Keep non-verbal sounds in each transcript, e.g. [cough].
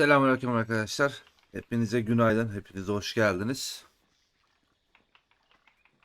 Selamünaleyküm arkadaşlar. Hepinize günaydın. Hepinize hoş geldiniz.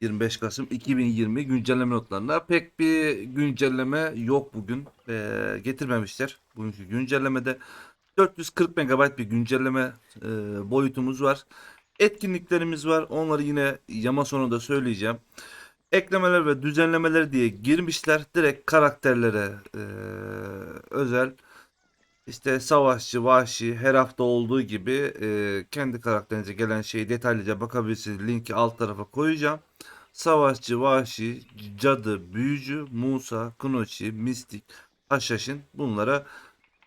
25 Kasım 2020 güncelleme notlarına pek bir güncelleme yok bugün. Ee, getirmemişler. Bugünkü güncellemede 440 MB bir güncelleme e, boyutumuz var. Etkinliklerimiz var. Onları yine yama sonunda söyleyeceğim. Eklemeler ve düzenlemeler diye girmişler. Direkt karakterlere e, özel işte savaşçı, vahşi her hafta olduğu gibi e, kendi karakterinize gelen şeyi detaylıca bakabilirsiniz. Linki alt tarafa koyacağım. Savaşçı, vahşi, cadı, büyücü, Musa, Kunochi, Mistik, Haşhaşin bunlara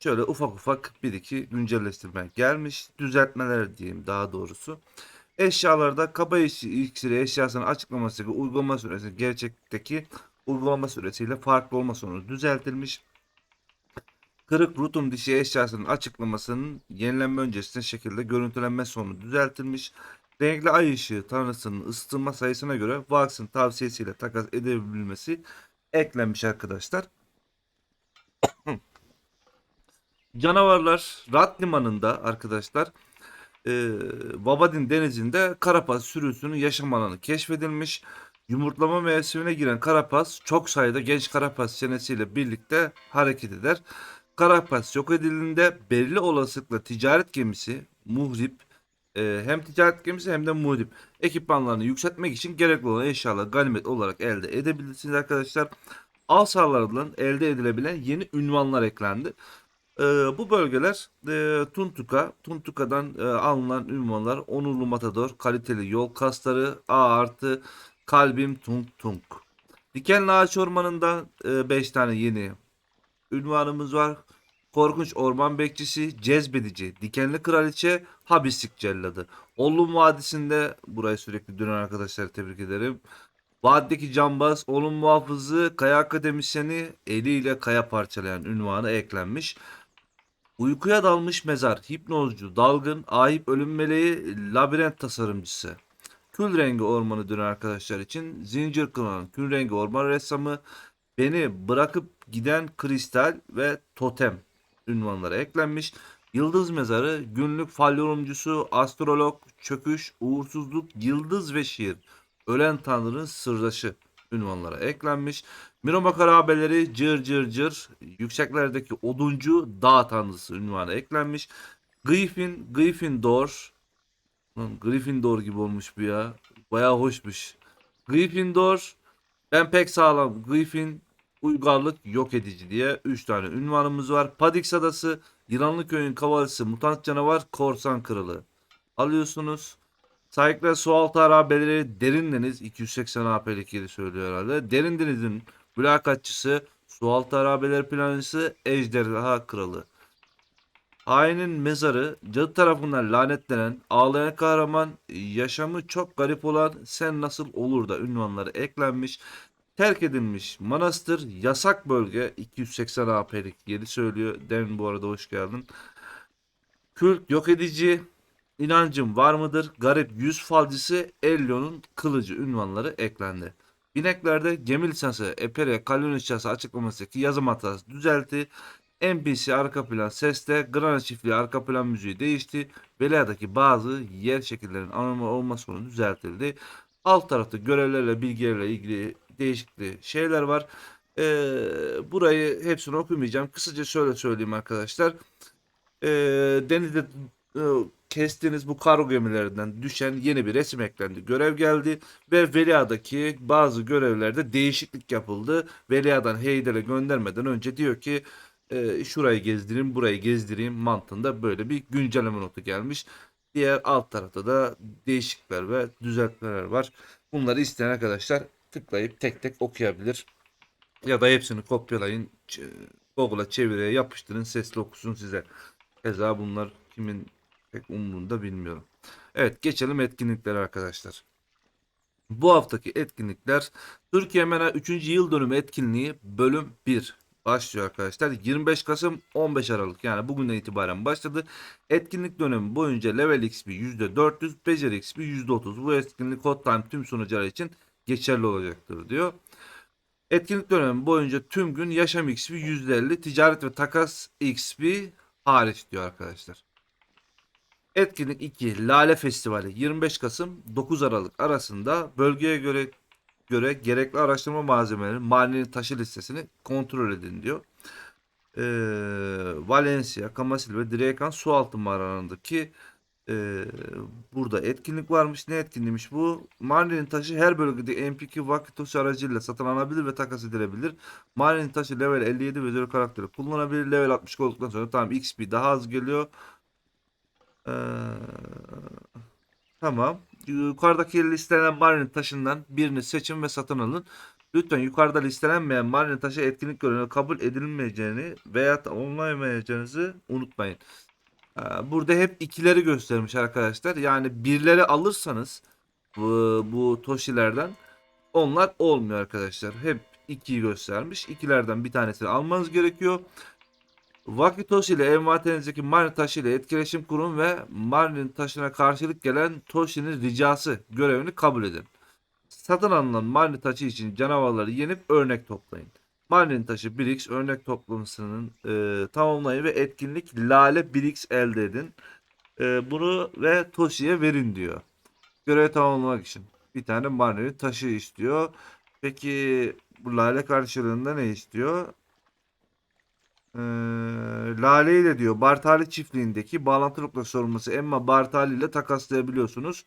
şöyle ufak ufak bir iki güncelleştirme gelmiş. Düzeltmeler diyeyim daha doğrusu. Eşyalarda kaba işi iksiri eşyasının açıklaması uygulama süresi gerçekteki uygulama süresiyle farklı olma sonu düzeltilmiş. Kırık rutum dişi eşyasının açıklamasının yenilenme öncesinde şekilde görüntülenme sonu düzeltilmiş. Renkli ay ışığı tanrısının ısıtılma sayısına göre Vax'ın tavsiyesiyle takas edebilmesi eklenmiş arkadaşlar. [coughs] Canavarlar Rat Limanı'nda arkadaşlar e, Vabadin denizinde karapaz sürüsünün yaşam alanı keşfedilmiş. Yumurtlama mevsimine giren karapaz çok sayıda genç karapaz çenesiyle birlikte hareket eder. Karapaz yok edildiğinde belirli olasılıkla ticaret gemisi muhrip e, hem ticaret gemisi hem de muhrip ekipmanlarını yükseltmek için gerekli olan eşyaları ganimet olarak elde edebilirsiniz arkadaşlar. Alsarlardan elde edilebilen yeni ünvanlar eklendi. E, bu bölgeler e, Tuntuka, Tuntuka'dan e, alınan ünvanlar onurlu matador, kaliteli yol kasları, A artı, kalbim tunk tunk. Dikenli Ağaç Ormanı'ndan 5 tane yeni ünvanımız var. Korkunç Orman Bekçisi, Cezbedici, Dikenli Kraliçe, Habislik Celladı. Ollum Vadisi'nde burayı sürekli dönen arkadaşlar tebrik ederim. Vadideki Cambaz, onun muhafızı, Kaya Akademisyeni eliyle kaya parçalayan ünvanı eklenmiş. Uykuya dalmış mezar, hipnozcu, dalgın, ahip ölüm meleği, labirent tasarımcısı. Kül rengi ormanı dönen arkadaşlar için zincir kılan kül rengi orman ressamı, beni bırakıp giden kristal ve totem ünvanları eklenmiş. Yıldız mezarı, günlük fal yorumcusu, astrolog, çöküş, uğursuzluk, yıldız ve şiir, ölen tanrının sırdaşı ünvanlara eklenmiş. Miroma harabeleri, cır cır cır, yükseklerdeki oduncu, dağ tanrısı ünvanı eklenmiş. Griffin, Gryffindor, Lan Gryffindor gibi olmuş bu ya. Bayağı hoşmuş. Gryffindor, ben pek sağlam. Griffin, uygarlık yok edici diye 3 tane ünvanımız var. Padix Adası, Yılanlı Köyün Kavalisi, Mutant Canavar, Korsan Kralı. Alıyorsunuz. Sahipler sualtı harabeleri Derin Deniz 280 AP'lik yeri söylüyor herhalde. Derin Deniz'in mülakatçısı, sualtı harabeleri plancısı, Ejderha Kralı. Hainin mezarı, cadı tarafından lanetlenen, ağlayan kahraman, yaşamı çok garip olan sen nasıl olur da ünvanları eklenmiş. Terk edilmiş manastır, yasak bölge 280 AP'lik yeri söylüyor. Demin bu arada hoş geldin. Kült yok edici, inancım var mıdır? Garip yüz falcısı, Ellio'nun kılıcı ünvanları eklendi. Bineklerde gemi lisansı, Eperia, Kalyon lisansı açıklamasındaki yazım hatası düzeltti. NPC arka plan seste, Grana çiftliği arka plan müziği değişti. Velia'daki bazı yer şekillerinin anormal olma sonu düzeltildi. Alt tarafta görevlerle bilgilerle ilgili değişikli şeyler var. Ee, burayı hepsini okumayacağım. Kısaca şöyle söyleyeyim arkadaşlar. Ee, denizde e, kestiğiniz bu kargo gemilerinden düşen yeni bir resim eklendi. Görev geldi ve Velia'daki bazı görevlerde değişiklik yapıldı. Velia'dan Heyder'e göndermeden önce diyor ki e, şurayı gezdireyim, burayı gezdireyim mantığında böyle bir güncelleme notu gelmiş. Diğer alt tarafta da değişiklikler ve düzeltmeler var. Bunları isteyen arkadaşlar tıklayıp tek tek okuyabilir. Ya da hepsini kopyalayın. Google'a çeviriye yapıştırın sesli okusun size. Keza bunlar kimin pek umurunda bilmiyorum. Evet geçelim etkinliklere arkadaşlar. Bu haftaki etkinlikler Türkiye MENA 3. yıl dönümü etkinliği bölüm 1 başlıyor arkadaşlar. 25 Kasım 15 Aralık yani bugünden itibaren başladı. Etkinlik dönemi boyunca level XP %400, beceri XP %30. Bu etkinlik hot time tüm sunucular için geçerli olacaktır diyor. Etkinlik dönemi boyunca tüm gün yaşam XP %50, ticaret ve takas XP hariç diyor arkadaşlar. Etkinlik 2 Lale Festivali 25 Kasım 9 Aralık arasında bölgeye göre göre gerekli araştırma malzemeleri mahallenin taşı listesini kontrol edin diyor. Ee, Valencia, Kamasil ve Direkan sualtı mağaralarındaki ee, burada etkinlik varmış. Ne etkinliğiymiş bu? Mahallenin taşı her bölgede MP2 vakit aracıyla satın alınabilir ve takas edilebilir. Mahallenin taşı level 57 ve özel karakteri kullanabilir. Level 60 olduktan sonra tamam XP daha az geliyor. Ee, tamam. Yukarıdaki listelen mahallenin taşından birini seçin ve satın alın. Lütfen yukarıda listelenmeyen mahallenin taşı etkinlik görevine kabul edilmeyeceğini veya olmayacağınızı unutmayın. Ee, Burada hep ikileri göstermiş arkadaşlar. Yani birleri alırsanız bu, bu Toshi'lerden onlar olmuyor arkadaşlar. Hep ikiyi göstermiş. İkilerden bir tanesini almanız gerekiyor. Vaki Toshi ile envanterinizdeki Marlin taşı ile etkileşim kurun ve Marlin taşına karşılık gelen Toshi'nin ricası görevini kabul edin. Satın alınan Marlin taşı için canavarları yenip örnek toplayın. Marlin taşı 1x örnek toplamasının e, tamamlayın ve etkinlik Lale 1x elde edin. E, bunu ve Toshi'ye verin diyor. Görevi tamamlamak için. Bir tane Marlin taşı istiyor. Peki bu Lale karşılığında ne istiyor? Ee, Lale ile diyor Bartali çiftliğindeki bağlantı noktası sorulması Emma Bartali ile takaslayabiliyorsunuz.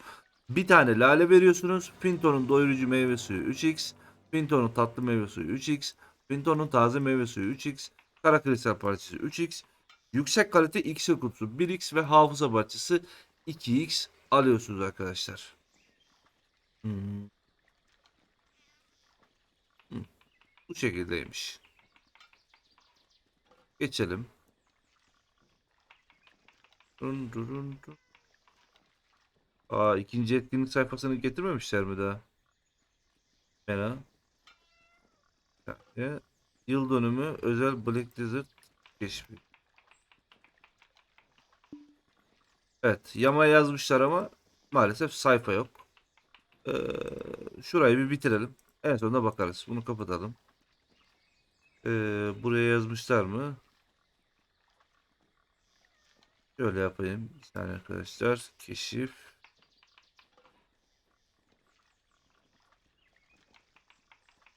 Bir tane lale veriyorsunuz. Pinto'nun doyurucu meyve suyu 3x. Pinto'nun tatlı meyve suyu 3x. Pinto'nun taze meyve suyu 3x. Kara kristal parçası 3x. Yüksek kalite iksir kutusu 1x ve hafıza parçası 2x alıyorsunuz arkadaşlar. Hmm. Hmm. Bu şekildeymiş. Geçelim. Dun dun dun. Aa ikinci etkinlik sayfasını getirmemişler mi daha? Fena. Yani, yıl dönümü özel Black Desert keşfi. Evet, yama yazmışlar ama maalesef sayfa yok. Ee, şurayı bir bitirelim. En sonunda bakarız. Bunu kapatalım. Ee, buraya yazmışlar mı? Şöyle yapayım. Bir saniye arkadaşlar. Keşif.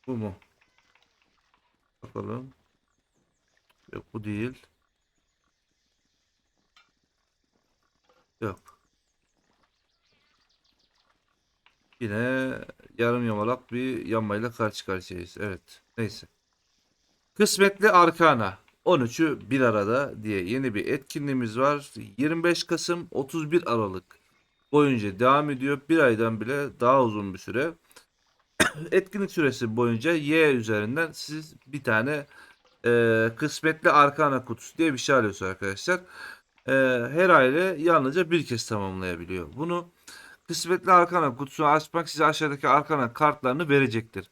Bu mu? Bakalım. Yok bu değil. Yok. Yine yarım yamalak bir yanmayla karşı karşıyayız. Evet. Neyse. Kısmetli Arkana. 13'ü bir arada diye yeni bir etkinliğimiz var. 25 Kasım 31 Aralık boyunca devam ediyor. Bir aydan bile daha uzun bir süre. [coughs] Etkinlik süresi boyunca Y üzerinden siz bir tane e, kısmetli arkana kutusu diye bir şey alıyorsunuz arkadaşlar. E, her aile yalnızca bir kez tamamlayabiliyor. Bunu kısmetli arkana kutusunu açmak size aşağıdaki arkana kartlarını verecektir.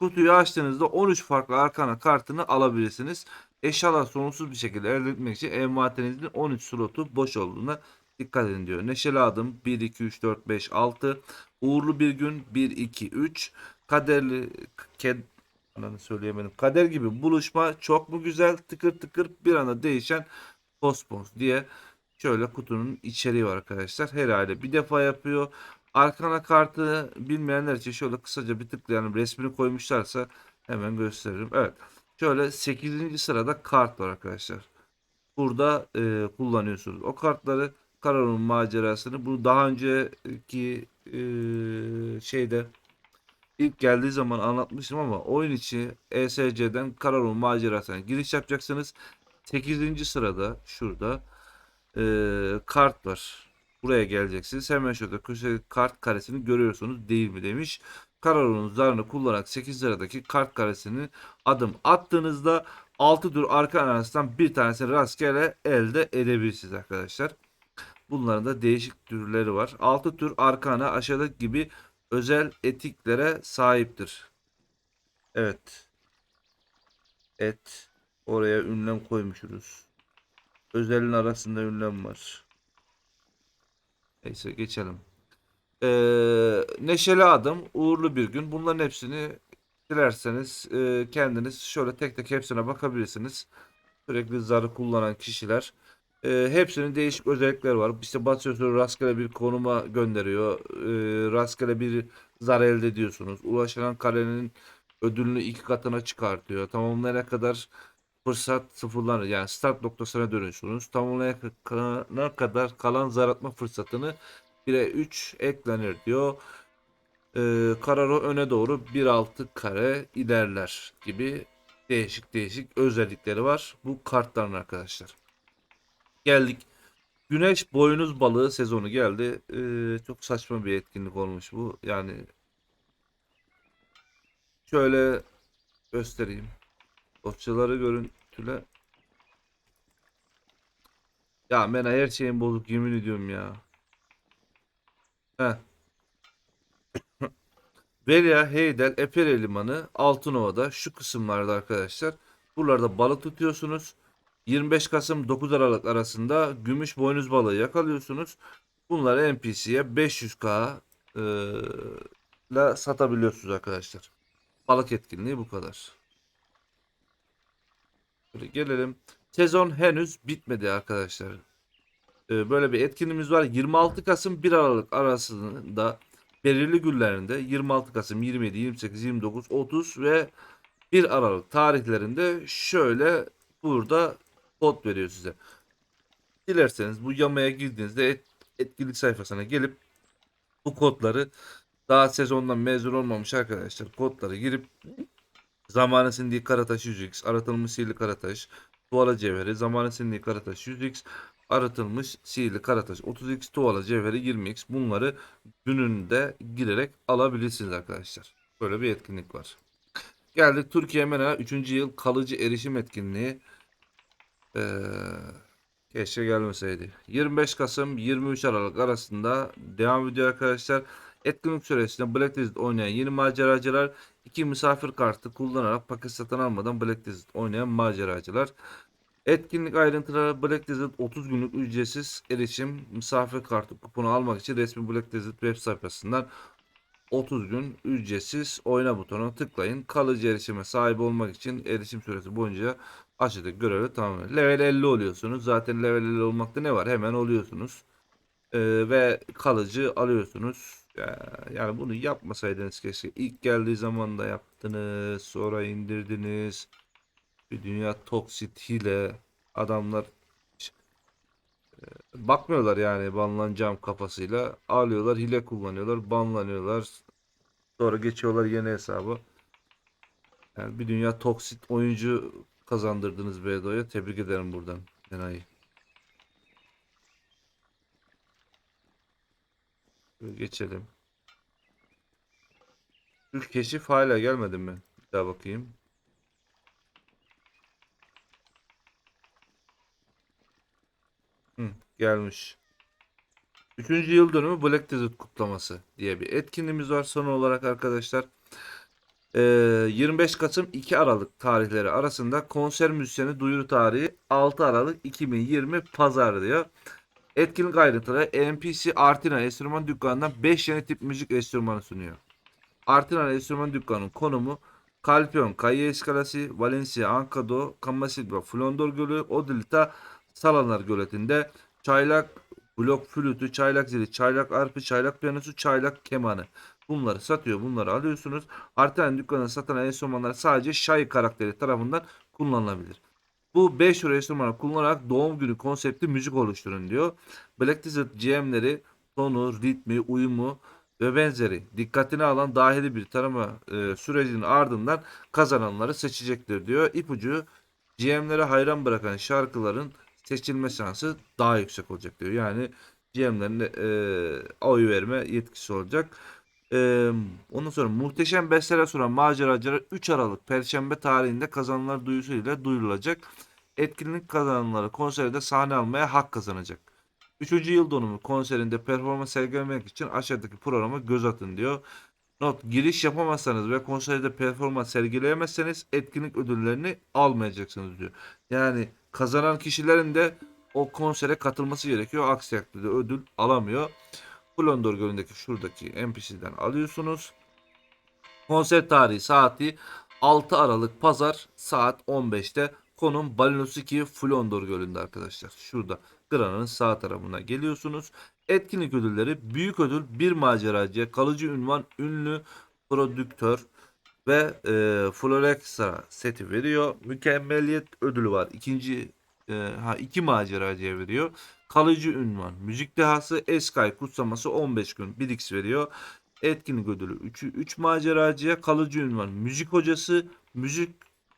Kutuyu açtığınızda 13 farklı arkana kartını alabilirsiniz. Eşyalar sonsuz bir şekilde elde etmek için envanterinizin 13 slotu boş olduğuna dikkat edin diyor. Neşeli adım 1, 2, 3, 4, 5, 6. Uğurlu bir gün 1, 2, 3. Kaderli ked, söyleyemedim. Kader gibi buluşma çok mu güzel tıkır tıkır bir anda değişen postpons diye şöyle kutunun içeriği var arkadaşlar. Her aile bir defa yapıyor. Arkana kartı bilmeyenler için şöyle kısaca bir tıklayalım. Resmini koymuşlarsa hemen gösteririm. Evet. Şöyle 8. sırada kart var arkadaşlar. Burada e, kullanıyorsunuz. O kartları Kararon'un macerasını bu daha önceki e, şeyde ilk geldiği zaman anlatmıştım ama oyun içi ESC'den Kararon macerasına giriş yapacaksınız. 8. sırada şurada e, kart var. Buraya geleceksiniz. Hemen şurada köşe kart karesini görüyorsunuz değil mi demiş. Kararon'un zarını kullanarak 8 sıradaki kart karesini adım attığınızda 6 tur arka arasından bir tanesini rastgele elde edebilirsiniz arkadaşlar. Bunların da değişik türleri var. 6 tür arkana aşağıdaki gibi özel etiklere sahiptir. Evet. Et. Oraya ünlem koymuşuz. Özelin arasında ünlem var. Neyse geçelim. Ee, neşeli adım, uğurlu bir gün. Bunların hepsini dilerseniz e, kendiniz şöyle tek tek hepsine bakabilirsiniz. Sürekli zarı kullanan kişiler Ee, hepsinin değişik özellikleri var. İşte basıyorsunuz rastgele bir konuma gönderiyor. Ee, rastgele bir zar elde ediyorsunuz. Ulaşılan karenin ödülünü iki katına çıkartıyor. Tamamlayana kadar fırsat sıfırlanır. Yani start noktasına dönüyorsunuz. Tamamlayana kadar kalan zar atma fırsatını 1'e 3 eklenir diyor. Ee, Kararo öne doğru 1.6 kare ilerler gibi değişik değişik özellikleri var bu kartların arkadaşlar. Geldik. Güneş boynuz balığı sezonu geldi. Ee, çok saçma bir etkinlik olmuş bu. Yani şöyle göstereyim. Dosyaları görüntüle. Ya Mena her şeyin bozuk yemin ediyorum ya. Heh. [coughs] Velia, Heydel, Epere Limanı, Altınova'da şu kısımlarda arkadaşlar. Buralarda balık tutuyorsunuz. 25 Kasım 9 Aralık arasında gümüş boynuz balığı yakalıyorsunuz. Bunları NPC'ye 500k e, ile satabiliyorsunuz arkadaşlar. Balık etkinliği bu kadar. Böyle gelelim. Sezon henüz bitmedi arkadaşlar. E, böyle bir etkinliğimiz var. 26 Kasım 1 Aralık arasında belirli günlerinde 26 Kasım 27, 28, 29, 30 ve 1 Aralık tarihlerinde şöyle burada kod veriyor size. Dilerseniz bu yamaya girdiğinizde et- etkinlik sayfasına gelip bu kodları daha sezondan mezun olmamış arkadaşlar kodları girip zamanı sindiği karataş 100x, aratılmış sihirli karataş, tuvala cevheri, zamanı sindiği karataş 100x, aratılmış sihirli karataş 30x, tuvala cevheri 20x bunları gününde girerek alabilirsiniz arkadaşlar. Böyle bir etkinlik var. Geldik Türkiye MENA 3. yıl kalıcı erişim etkinliği. Ee, keşke gelmeseydi. 25 Kasım 23 Aralık arasında devam ediyor arkadaşlar. Etkinlik süresinde Blacklist oynayan yeni maceracılar iki misafir kartı kullanarak paket satın almadan Blacklist oynayan maceracılar. Etkinlik ayrıntıları Blacklist 30 günlük ücretsiz erişim misafir kartı kuponu almak için resmi Blacklist web sayfasından 30 gün ücretsiz oyna butonuna tıklayın. Kalıcı erişime sahip olmak için erişim süresi boyunca aşağıdaki görevi tamamlayın. Level 50 oluyorsunuz. Zaten level 50 olmakta ne var? Hemen oluyorsunuz. Ee, ve kalıcı alıyorsunuz. Ya- Yani bunu yapmasaydınız keşke. İlk geldiği zaman da yaptınız. Sonra indirdiniz. Bir dünya toksit hile. Adamlar e, bakmıyorlar yani banlanacağım kafasıyla. Alıyorlar hile kullanıyorlar. Banlanıyorlar. Sonra geçiyorlar yeni hesabı. Yani bir dünya toksit oyuncu kazandırdınız Bedo'ya. Tebrik ederim buradan. Enayi. Geçelim. Türk keşif hala gelmedi mi? Bir daha bakayım. Hı, gelmiş. Üçüncü yıl dönümü Black Desert kutlaması diye bir etkinliğimiz var. Son olarak arkadaşlar 25 Kasım 2 Aralık tarihleri arasında konser müzisyeni duyuru tarihi 6 Aralık 2020 Pazar diyor. Etkinlik ayrıntıları NPC Artina enstrüman dükkanından 5 yeni tip müzik enstrümanı sunuyor. Artina enstrüman dükkanının konumu Kalpion, Kayı Eskalası, Valencia, Ankado, Kamasilva, Flondor Gölü, Odilita, Salanar Göleti'nde çaylak blok flütü, çaylak zili, çaylak arpı, çaylak piyanosu, çaylak kemanı. Bunları satıyor. Bunları alıyorsunuz. Artina dükkanında satılan enstrümanlar sadece Şay karakteri tarafından kullanılabilir. Bu 5 euro enstrümanı kullanarak doğum günü konsepti müzik oluşturun diyor. Black Desert GM'leri tonu, ritmi, uyumu ve benzeri dikkatine alan dahili bir tarama e, sürecinin ardından kazananları seçecektir diyor. İpucu GM'lere hayran bırakan şarkıların seçilme şansı daha yüksek olacak diyor. Yani GM'lerin e, oy verme yetkisi olacak. E, ondan sonra muhteşem besteler sunan maceracılar 3 Aralık Perşembe tarihinde kazananlar duyusuyla duyurulacak. Etkinlik kazananları konserde sahne almaya hak kazanacak. Üçüncü yıl dönümü konserinde performans sergilemek için aşağıdaki programa göz atın diyor. Not giriş yapamazsanız ve konserde performans sergileyemezseniz etkinlik ödüllerini almayacaksınız diyor. Yani kazanan kişilerin de o konsere katılması gerekiyor. Aksi takdirde ödül alamıyor. Blondor Gölü'ndeki şuradaki NPC'den alıyorsunuz. Konser tarihi saati 6 Aralık Pazar saat 15'te Konum Balinosiki Flondor Gölü'nde arkadaşlar. Şurada Grana'nın sağ tarafına geliyorsunuz. Etkinlik ödülleri büyük ödül bir maceracıya kalıcı ünvan ünlü prodüktör ve e, Florexa seti veriyor. Mükemmeliyet ödülü var. İkinci e, ha iki maceracıya veriyor. Kalıcı ünvan, müzik dehası, Eskay kutsaması 15 gün 1x veriyor. Etkinlik ödülü 3 3 maceracıya kalıcı ünvan, müzik hocası, müzik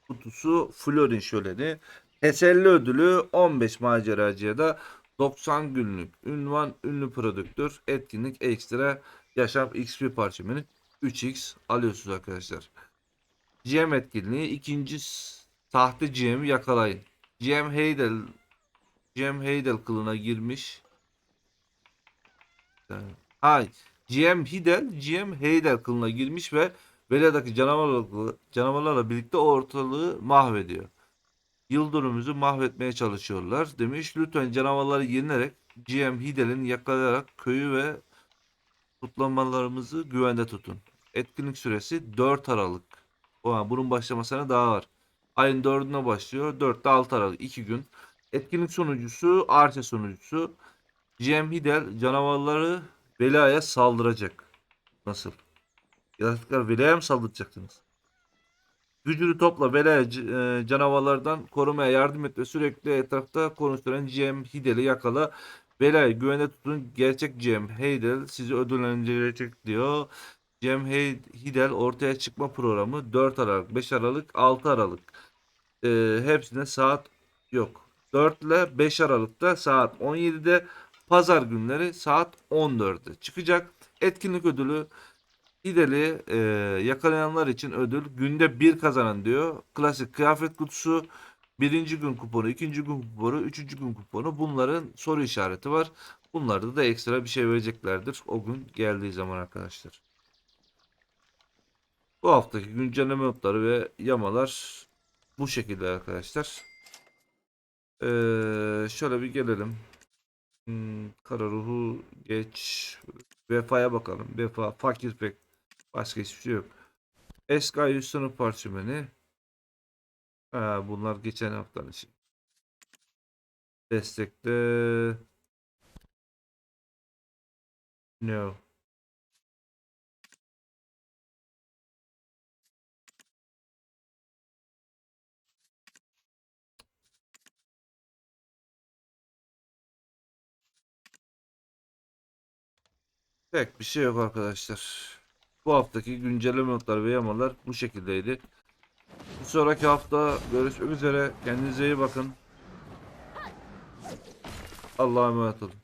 kutusu, Florin şöleni. Teselli ödülü 15 maceracıya da 90 günlük ünvan ünlü prodüktör etkinlik ekstra yaşam XP parçamını 3x alıyorsunuz arkadaşlar. GM etkinliği ikinci sahte GM'i yakalayın. GM Heydel GM Heydel kılına girmiş. Hay. GM Hidel GM Heydel kılına girmiş ve Velia'daki canavarlarla, canavarlarla birlikte ortalığı mahvediyor. Yıldırımımızı mahvetmeye çalışıyorlar demiş. Lütfen canavarları yenerek GM Hidel'in yakalayarak köyü ve kutlamalarımızı güvende tutun. Etkinlik süresi 4 Aralık. Oha, bunun başlamasına daha var. Ayın 4'üne başlıyor. 4'te 6 Aralık 2 gün. Etkinlik sonucusu Arce sonucusu. GM Hidel canavarları Vela'ya saldıracak. Nasıl? Yaratıklar Vela'ya mı saldıracaktınız? Gücünü topla Vela'ya c- e, canavarlardan korumaya yardım et ve sürekli etrafta konuşturan GM Hidel'i yakala. Vela'yı güvende tutun. Gerçek GM Hidel sizi ödüllendirecek diyor. Hey- Hidel ortaya çıkma programı 4 Aralık, 5 Aralık, 6 Aralık. Ee, hepsine saat yok. 4 ile 5 Aralık'ta saat 17'de pazar günleri saat 14'te çıkacak. Etkinlik ödülü Hidel'i e, yakalayanlar için ödül günde bir kazanan diyor. Klasik kıyafet kutusu birinci gün kuponu, ikinci gün kuponu, üçüncü gün kuponu bunların soru işareti var. Bunlarda da ekstra bir şey vereceklerdir o gün geldiği zaman arkadaşlar. Bu haftaki güncelleme notları ve yamalar bu şekilde arkadaşlar. Ee, şöyle bir gelelim. Hmm, kara ruhu geç. Vefa'ya bakalım. Vefa fakir pek. Başka hiçbir şey yok. Eska yüz sınıf parçameni. Ha, bunlar geçen haftanın için. Destekte. No. Pek bir şey yok arkadaşlar. Bu haftaki güncelleme notları ve yamalar bu şekildeydi. Bir sonraki hafta görüşmek üzere. Kendinize iyi bakın. Allah'a emanet olun.